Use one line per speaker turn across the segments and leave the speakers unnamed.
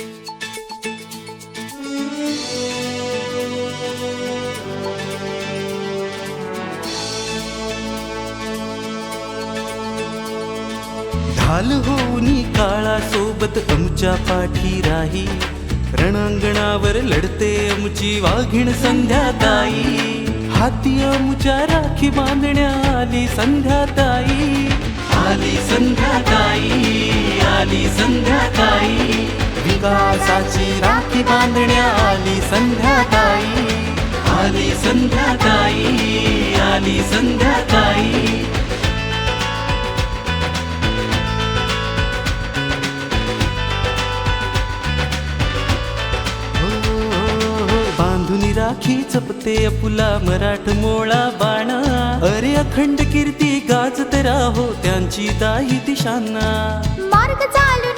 ढाल होनी काळा सोबत आमच्या पाठी राही. रणांगणावर लढते आमची वाघीण संध्याताई हाती आमच्या राखी बांधण्या आली संध्याताई आली संध्याताई आली संध्याताई विकासाची राखी बांधण्या आली संध्याकाळी आली संध्याकाळी आली संध्याकाळी हो, हो, हो, बांधुनी राखी चपते अपुला मराठ मोळा बाणा. अरे अखंड कीर्ती गाजत राहो त्यांची दाही दिशांना.
मार्ग
चालू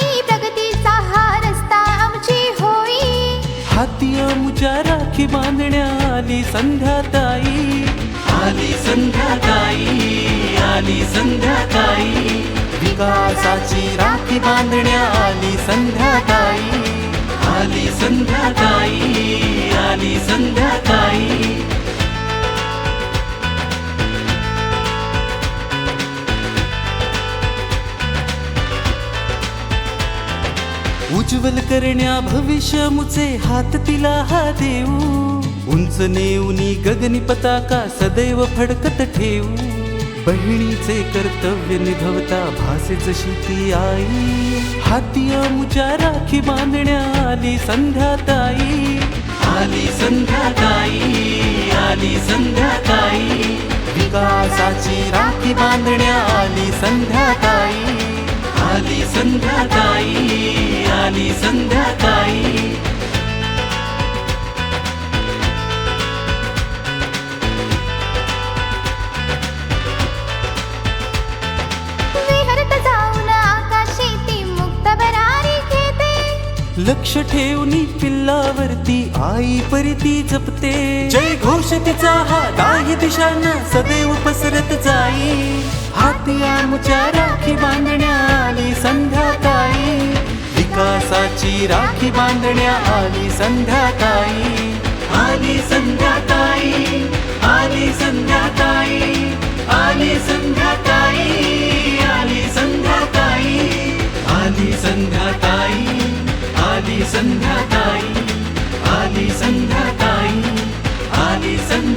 आमुच्या राखी बांधण्या आली संध्याताई आली संध्याताई आली संध्याताई विकासाची राखी बांधण्या आली संध्याताई उज्ज्वल करण्या भविष्य मुचे हात तिला हा देऊ. उंच नेऊनी गगनी पताका सदैव फडकत ठेवू बहिणीचे कर्तव्य निभवता भासे जशी ती आई. हाती आमुच्या राखी बांधण्या आली संध्याताई आली संध्याताई आली संध्याताई विकासाची राखी बांधण्या लक्ष ठेवणी पिल्लावरती आई परिती जपते. जय घोष तिचा हा दाही दिशांना सदैव पसरत जाई. हाती आमच्या राखी बांधण्या आली संध्याकाळी. विकासाची राखी बांधण्या आली संध्याकाळी. आली आली संध्याकाळी आली संध्याकाळी आली संध्या